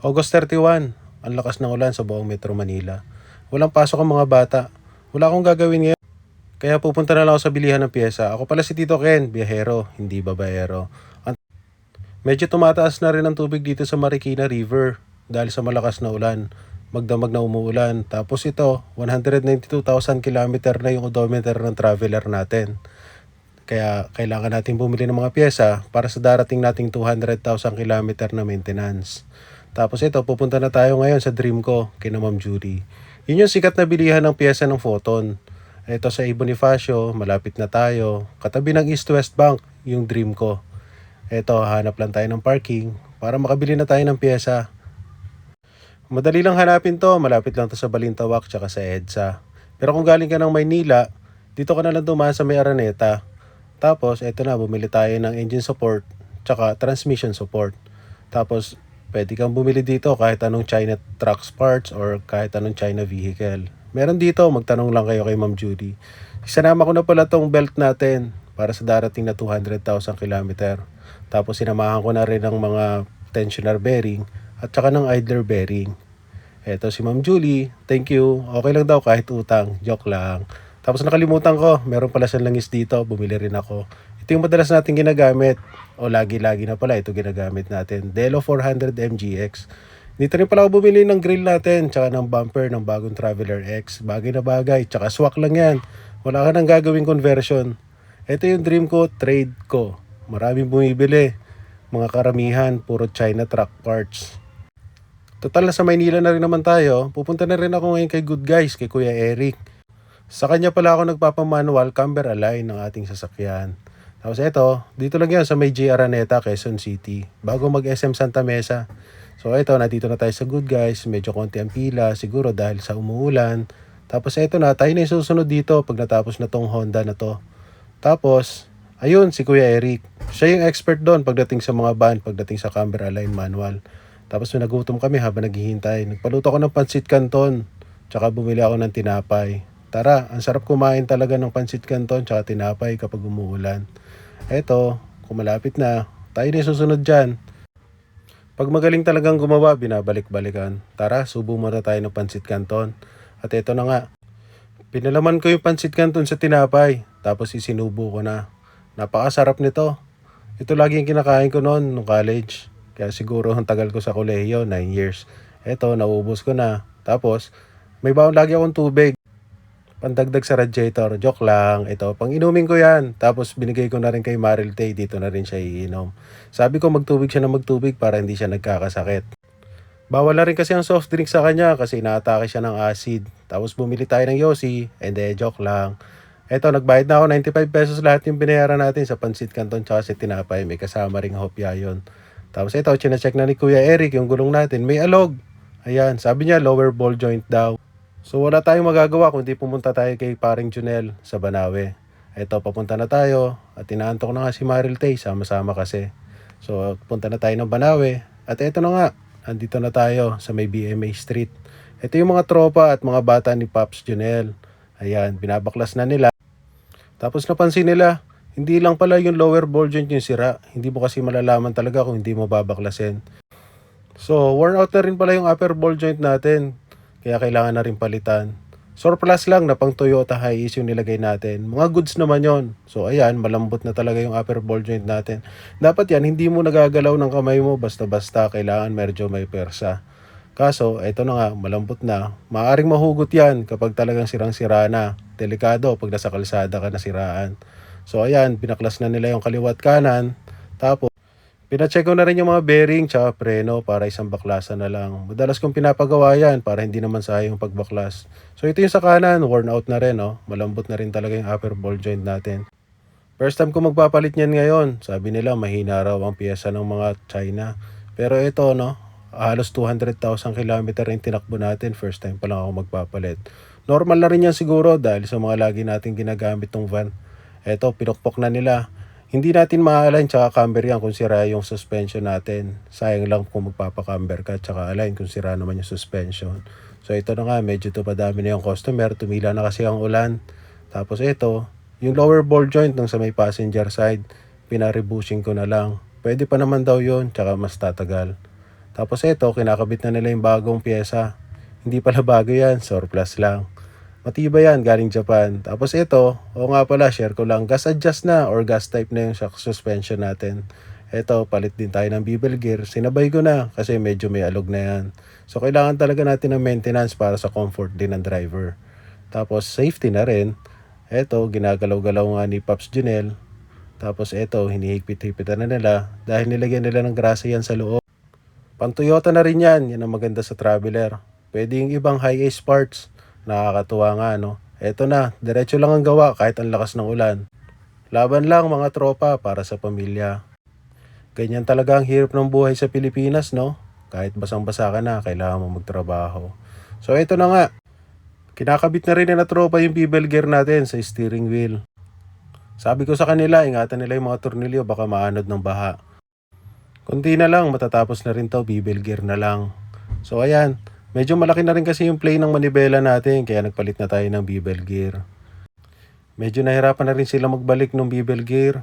August 31, ang lakas ng ulan sa buong Metro Manila. Walang pasok ang mga bata. Wala akong gagawin ngayon. Kaya pupunta na lang ako sa bilihan ng pyesa. Ako pala si Tito Ken, biyahero, hindi babayero. Medyo tumataas na rin ang tubig dito sa Marikina River dahil sa malakas na ulan. Magdamag na umuulan. Tapos ito, 192,000 kilometer na yung odometer ng traveler natin. Kaya kailangan natin bumili ng mga pyesa para sa darating nating 200,000 kilometer na maintenance. Tapos ito, pupunta na tayo ngayon sa dream ko, kina Ma'am Judy. Yun yung sikat na bilihan ng pyesa ng Photon. Ito sa Bonifacio, malapit na tayo. Katabi ng East West Bank, yung dream ko. Ito, hanap lang tayo ng parking para makabili na tayo ng pyesa. Madali lang hanapin to, malapit lang to sa Balintawak tsaka sa EDSA. Pero kung galing ka ng Maynila, dito ka na lang dumaan sa may Araneta. Tapos, eto na, bumili tayo ng engine support tsaka transmission support. Tapos, pwede kang bumili dito kahit anong China trucks parts or kahit anong China vehicle. Meron dito, magtanong lang kayo kay Ma'am Judy. Sinama ko na pala tong belt natin para sa darating na 200,000 kilometer. Tapos sinamahan ko na rin ng mga tensioner bearing at saka ng idler bearing. Eto si Ma'am Julie, thank you. Okay lang daw kahit utang, joke lang. Tapos nakalimutan ko, meron pala siyang langis dito, bumili rin ako. Ito yung madalas natin ginagamit. O lagi-lagi na pala ito ginagamit natin. Delo 400 MGX. Dito rin pala ako bumili ng grill natin, tsaka ng bumper ng bagong Traveler X. Bagay na bagay, tsaka swak lang yan. Wala ka nang gagawing conversion. Ito yung dream ko, trade ko. Maraming bumibili. Mga karamihan, puro China truck parts. Total na sa Maynila na rin naman tayo. Pupunta na rin ako ngayon kay Good Guys, kay Kuya Eric. Sa kanya pala ako nagpapamanual camber align ng ating sasakyan. Tapos eto, dito lang yan sa may J. Araneta, Quezon City. Bago mag SM Santa Mesa. So eto, nandito na tayo sa Good Guys. Medyo konti ang pila, siguro dahil sa umuulan. Tapos eto na, tayo na susunod dito pag natapos na tong Honda na to. Tapos, ayun, si Kuya Eric. Siya yung expert doon pagdating sa mga van, pagdating sa camber align manual. Tapos nagutom kami habang naghihintay. Nagpaluto ako ng pansit canton. Tsaka bumili ako ng tinapay. Tara, ang sarap kumain talaga ng pansit canton tsaka tinapay kapag umuulan. Eto, kung malapit na, tayo na susunod dyan. Pag magaling talagang gumawa, binabalik-balikan. Tara, subo muna tayo ng pansit canton. At eto na nga, pinalaman ko yung pansit canton sa tinapay. Tapos isinubo ko na. Napakasarap nito. Ito lagi yung kinakain ko noon nung college. Kaya siguro ang tagal ko sa kolehiyo, 9 years. Eto, naubos ko na. Tapos, may baon lagi akong tubig. Pandagdag sa radiator. Joke lang. Ito, pang inumin ko yan. Tapos binigay ko na rin kay Maril Tay. Dito na rin siya iinom. Sabi ko magtubig siya na magtubig para hindi siya nagkakasakit. Bawal na rin kasi ang soft drink sa kanya kasi inaatake siya ng acid. Tapos bumili tayo ng Yossi. And then, joke lang. Eto, nagbayad na ako 95 pesos lahat yung binayaran natin sa pansit canton tsaka sa tinapay. May kasama ring hopya yun. Tapos ito, chinecheck na ni Kuya Eric yung gulong natin. May alog. Ayan, sabi niya lower ball joint daw. So wala tayong magagawa kundi pumunta tayo kay paring Junel sa Banawe. Ito, papunta na tayo. At inaantok na nga si Maril Tay, sama-sama kasi. So punta na tayo ng Banawe. At ito na nga, andito na tayo sa may BMA Street. Ito yung mga tropa at mga bata ni Pops Junel. Ayan, binabaklas na nila. Tapos napansin nila, hindi lang pala yung lower ball joint yung sira. Hindi mo kasi malalaman talaga kung hindi mo babaklasin. So, worn out na rin pala yung upper ball joint natin. Kaya kailangan na rin palitan. Surplus lang na pang Toyota Hiace yung nilagay natin. Mga goods naman yon. So, ayan, malambot na talaga yung upper ball joint natin. Dapat yan, hindi mo nagagalaw ng kamay mo basta-basta. Kailangan medyo may persa. Kaso, eto na nga, malambot na. Maaring mahugot yan kapag talagang sirang-sira na. Delikado pag nasa kalsada ka nasiraan. So ayan, binaklas na nila yung kaliwat kanan. Tapos, pinacheck ko na rin yung mga bearing tsaka preno para isang baklasan na lang. Madalas kong pinapagawa yan para hindi naman sayang yung pagbaklas. So ito yung sa kanan, worn out na rin. Oh. Malambot na rin talaga yung upper ball joint natin. First time ko magpapalit niyan ngayon. Sabi nila mahina raw ang piyesa ng mga China. Pero ito no, halos 200,000 kilometer yung tinakbo natin. First time pa lang ako magpapalit. Normal na rin yan siguro dahil sa mga lagi natin ginagamit ng van. Eto, pinukpok na nila. Hindi natin ma-align tsaka camber yan kung sira yung suspension natin. Sayang lang kung magpapacamber ka tsaka align kung sira naman yung suspension. So ito na nga, medyo to padami na yung customer. Tumila na kasi ang ulan. Tapos ito, yung lower ball joint ng sa may passenger side, pinarebushing ko na lang. Pwede pa naman daw yon tsaka mas tatagal. Tapos ito, kinakabit na nila yung bagong pyesa. Hindi pala bago yan, surplus lang. Matibay yan, galing Japan. Tapos ito, o nga pala, share ko lang, gas adjust na or gas type na yung shock suspension natin. Ito, palit din tayo ng bevel gear. Sinabay ko na kasi medyo may alog na yan. So, kailangan talaga natin ng maintenance para sa comfort din ng driver. Tapos, safety na rin. Ito, ginagalaw-galaw nga ni Pops Junel. Tapos ito, hinihigpit-higpitan na nila dahil nilagyan nila ng grasa yan sa loob. Pang Toyota na rin yan, yan ang maganda sa Traveler. Pwede yung ibang high-ace parts. Nakakatuwa nga, no? Eto na, diretso lang ang gawa kahit ang lakas ng ulan. Laban lang mga tropa para sa pamilya. Ganyan talaga ang hirap ng buhay sa Pilipinas, no? Kahit basang-basa ka na, kailangan mo magtrabaho. So ito na nga, kinakabit na rin na tropa yung bevel gear natin sa steering wheel. Sabi ko sa kanila, ingatan nila yung mga tornilyo, baka maanod ng baha. Kunti na lang, matatapos na rin to, bevel gear na lang. So ayan, medyo malaki na rin kasi yung play ng manibela natin, kaya nagpalit na tayo ng bevel gear. Medyo nahirapan na rin sila magbalik ng bevel gear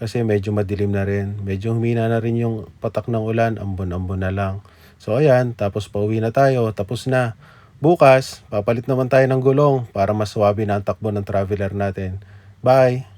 kasi medyo madilim na rin. Medyo humina na rin yung patak ng ulan, ambon-ambon na lang. So ayan, tapos pauwi na tayo, tapos na. Bukas, papalit naman tayo ng gulong para mas swabe na ang takbo ng traveler natin. Bye!